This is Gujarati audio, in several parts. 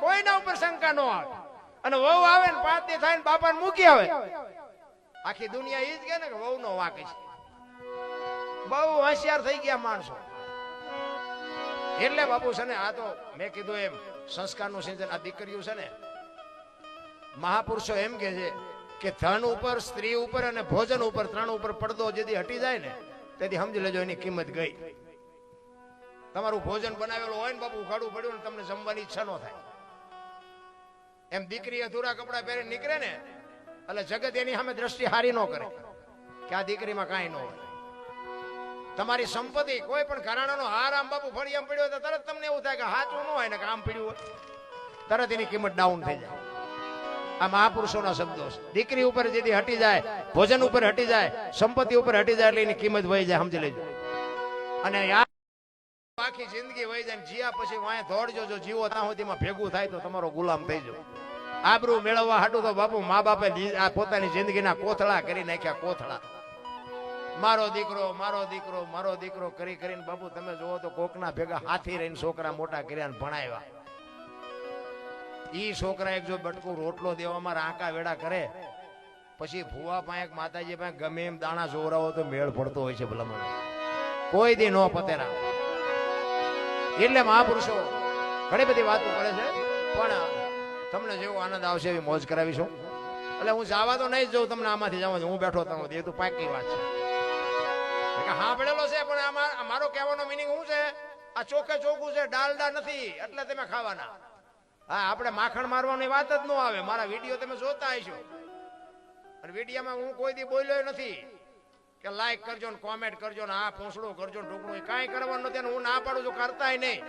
કોઈના ઉપર શંકા ન આવે. અને વહુ આવે ને દી થાય ને બાપાને મૂકી આવે. આખી દુનિયા એ જ કે ને કે વહુ નો વાંક છે. બહુ હોશિયાર થઈ ગયા માણસો. એટલે બાપુ છે ને, આ તો મેં કીધું એમ, સંસ્કારનું સિંચન. આ દીકરીઓ છે ને, મહાપુરુષો એમ કે છે કે ધન ઉપર, સ્ત્રી ઉપર અને ભોજન ઉપર, ત્રણ ઉપર પડદો જેથી હટી જાય ને, તેથી સમજી લેજો એની કિંમત ગઈ. તમારું ભોજન બનાવેલું હોય ને બાપુ ઉઘાડું પડ્યું ને તમને જમવાની ઈચ્છા ન થાય. એમ દીકરી અધૂરા કપડા પહેરી નીકળે ને, એટલે જગત એની સામે દ્રષ્ટિ હારી ન કરે. કે આ દીકરીમાં કાંઈ ન હોય. તમારી સંપત્તિ કોઈ પણ ઘરાણાનો હાર આમ બાપુ ફળી આમ પડ્યો તો તરત તમને એવું થાય કે હાચું ન હોય ને કે આમ પીડ્યું હોય. તરત એની કિંમત ડાઉન થઈ જાય. આ મહાપુરુષોના શબ્દો દીકરી ઉપર જેથી હટી જાય, ભોજન ઉપર હટી જાય, સંપત્તિ ઉપર હટી જાય એટલે એની કિંમત વહી જાય, સમજી લેજો. અને આખી જિંદગી વહી જાય જીયા પછી વાંય દોડજો, જો જીવો ત્યાં સુધીમાં ભેગું થાય તો તમારો ગુલામ થઈ જાવ. આબરૂ મેળવવા હાટું તો બાપુ મા બાપે પોતાની જિંદગીના કોથળા કરી નાખ્યા, કોથળા. મારો દીકરો મારો દીકરો મારો દીકરો કરી કરીને બાપુ તમે જોવો તો કોકના ભેગા હાથી રહીને છોકરા મોટા કર્યા ભણાવ્યા. ઈ છોકરા એક જો બટકું રોટલો દેવામાં રાંકા વેડા કરે, પછી ભુવા પાસે માતાજી પાસે ગમે એમ દાણા જોવરાવો તો મેળ પડતો હોય છે ભલામણ. કોઈ દી નો પતેરા. એટલે મહાપુરુષો, ઘણી બધી વાતો કરે છે, પણ તમને જેવો આનંદ આવશે એવી મોજ કરાવીશું. એટલે હું જવા તો નહીં જ જઉં, તમને આમાંથી જવા હું બેઠો તમે એ તો પાકી વાત છે. ભણેલો છે, પણ મારો કહેવાનો મિનિંગ શું છે? આ ચોખ્ખે ચોખ્ખું છે, ડાલડા નથી, એટલે તમે ખાવાના. હા, આપણે માખણ મારવાની વાત જ ન આવે. મારા વીડિયો તમે જોતા હશો. અને વિડીયામાં હું કોઈ દી બોલ્યો નથી કે લાઈક કરજો ને કોમેન્ટ કરજો ને આ પૂંછડું કરજો ને ઢોકળું કાંઈ કરવાનું નથી હું ના પાડું છું, કરતાય નહીં.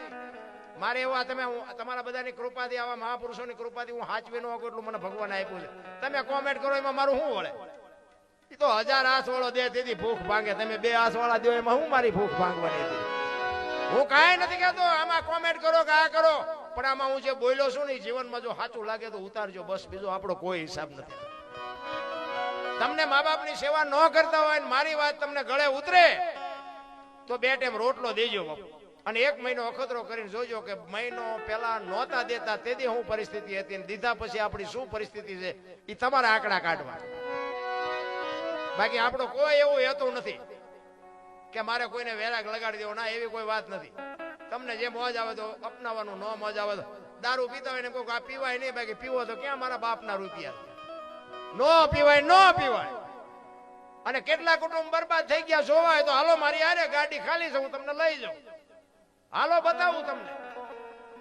મારે એવા તમે તમારા બધાની કૃપાથી, આવા મહાપુરુષોની કૃપાથી હું હાચવી ન એટલું મને ભગવાન આપ્યું છે. તમે કોમેન્ટ કરો, એમાં મારું શું વળે? એ તો હજાર આસ વાળો દે, તેથી ભૂખ ભાંગે. તમે બે આસ વાળા દો, એમાં હું મારી ભૂખ ભાંગવાની હતી? હું કાંઈ નથી કહેતો, આમાં કોમેન્ટ કરો કે આ કરો. પણ આમાં હું જે બોલ્યો છું ને જીવનમાં જો સાચું લાગે તો ઉતારજો. બસ બીજો આપણો કોઈ હિસાબ નથી. તમને મા બાપની સેવા ન કરતા હોય મારી વાત તમને ગળે ઉતરે, તો બે ટાઈમ રોટલો દેજો બાપુ. અને એક મહિનો અખતરો કરીને જોજો કે મહિનો પેલા નહોતા દેતા, તેથી શું પરિસ્થિતિ હતી દીધા પછી આપણી શું પરિસ્થિતિ છે એ તમારા આંકડા કાઢવા બાકી આપણો કોઈ એવું હેતુ નથી કે મારે કોઈને વેરાગ લગાડી દેવો, ના, એવી કોઈ વાત નથી. તમને જે મોજ આવે તો અપનાવવાનું, ન મોજ આવે તો દારૂ પીતા હોય ને કોઈ આ પીવાય નહીં, બાકી પીવો તો ક્યાં મારા બાપના રૂપિયા નો પીવાય નો પીવાય. અને કેટલા કુટુંબ બરબાદ થઈ ગયા, જોવાય તો હાલો મારી આરે ગાડી ખાલી છે, હું તમને લઈ જાઉં. હાલો, બતાવું તમને.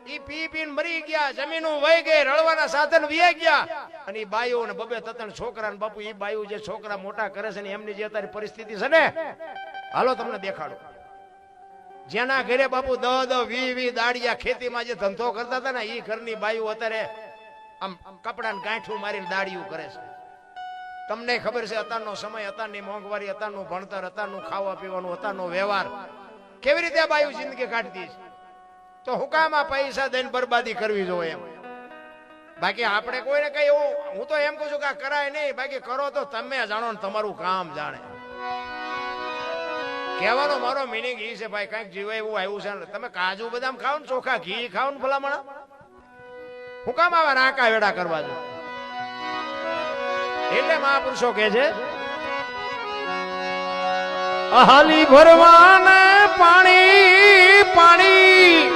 ઈ પી પીને મરી ગયા, જમીનો વહી ગઈ, રળવાના સાધન વી ગયા. અને ઈ બાયો ને બબે તતણ છોકરા ને બાપુ, ઈ બાયો જે છોકરા મોટા કરે છે ને એમની જે અત્યારે પરિસ્થિતિ છે ને, હાલો તમને દેખાડો. જેના ઘરે બાપુ દ દ, વી વી દાડિયા ખેતીમાં જે ધંધો કરતા હતા ને, ઈ ઘરની બાઈઓ અત્યારે આમ કપડાને ગાંઠું મારીને દાડિયું કરે છે. તમને ખબર છે અત્યારનો સમય અત્યારની મોંઘવારી અત્યારનું ભણતર અત્યારનું ખાવા પીવાનું અત્યારનો વ્યવહાર. કેવી રીતે બાયું જિંદગી કાઢતી છે? તો હુકામાં પૈસા દઈને બરબાદી કરવી જોઈએ એમ. બાકી આપણે કોઈને કઈ એવું, હું તો એમ કહું છું કે કરાય નહીં. બાકી કરો તો તમે જાણો ને તમારું કામ જાણે. કહેવાનો મારો મિનિંગ એ છે, ભાઈ, કંઈક જીવે એવું આવ્યું છે. તમે કાજુ બદામ ખાવ ને ચોખા, ઘી ખાવ ને ભલામણ? હું કામ આવા રાંકા વેડા કરવા જો એટલે મહાપુરુષો કે છે, અહાલી ભરવાને પાણી પાણી.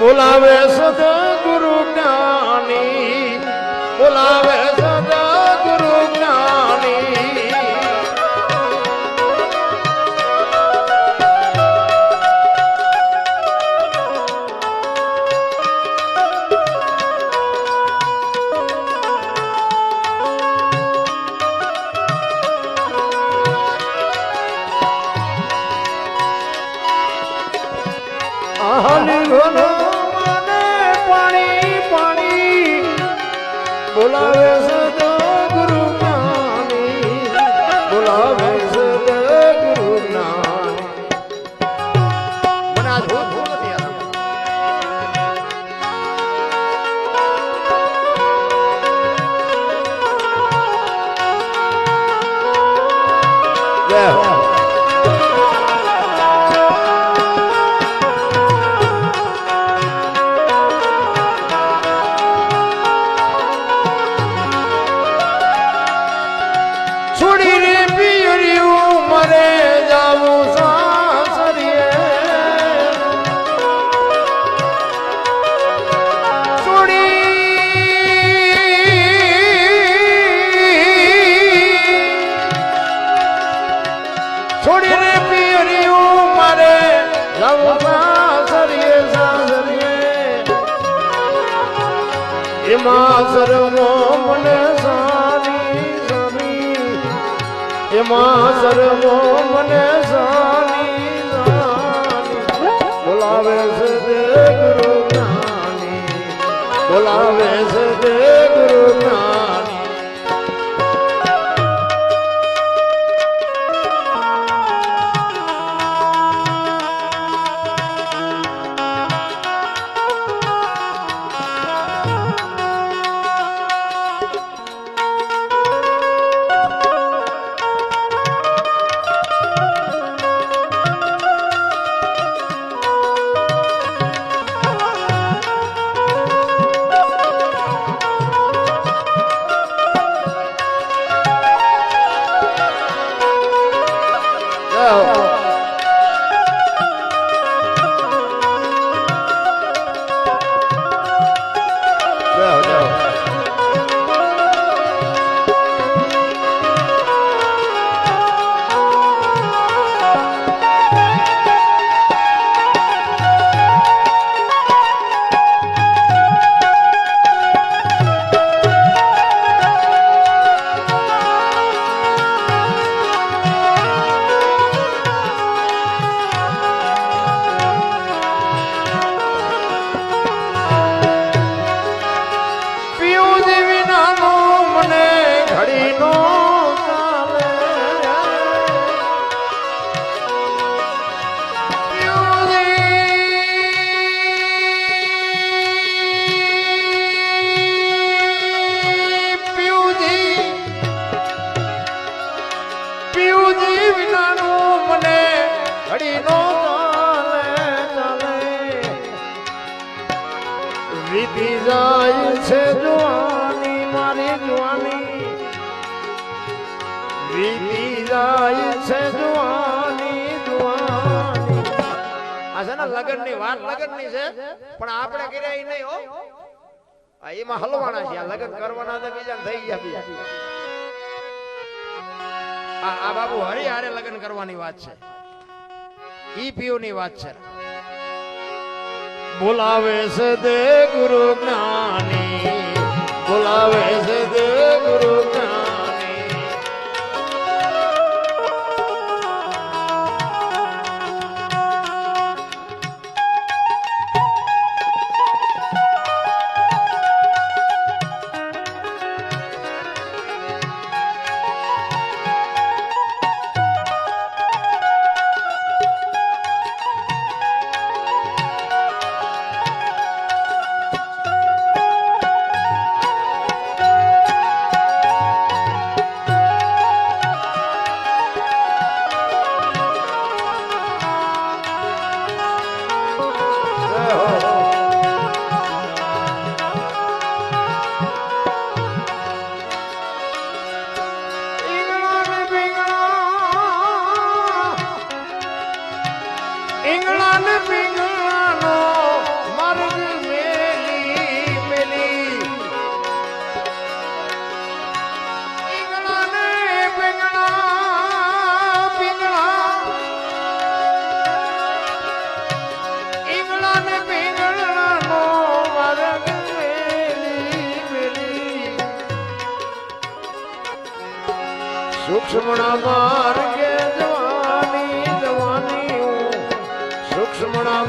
બોલાવે સદગુરુ જ્ઞાની બોલાવે બોલાવે સદગુરુ એમાં સર્વો મને સાની સાની એમાં સર્વો મને સાની સાની બોલાવે છે તે ગુરુ જ્ઞાની. બોલાવે છે તે ગુરુ જ્ઞાની. આ છે ને લગનની વાત લગનની છે પણ આપણે કર્યા ઈ નહીં હો. એમાં હલવાના છે લગન કરવાના તો બીજા થઈ ગયા બીજા. આ આ બાબુ હરી હારે લગન કરવાની વાત છે. ઈ પીયુ ની વાત છે. બોલાવે છે દે ગુરુ જ્ઞાની. સૂક્ષ્મણા માર્ગે જવાની જવાની હું. સૂક્ષ્મણા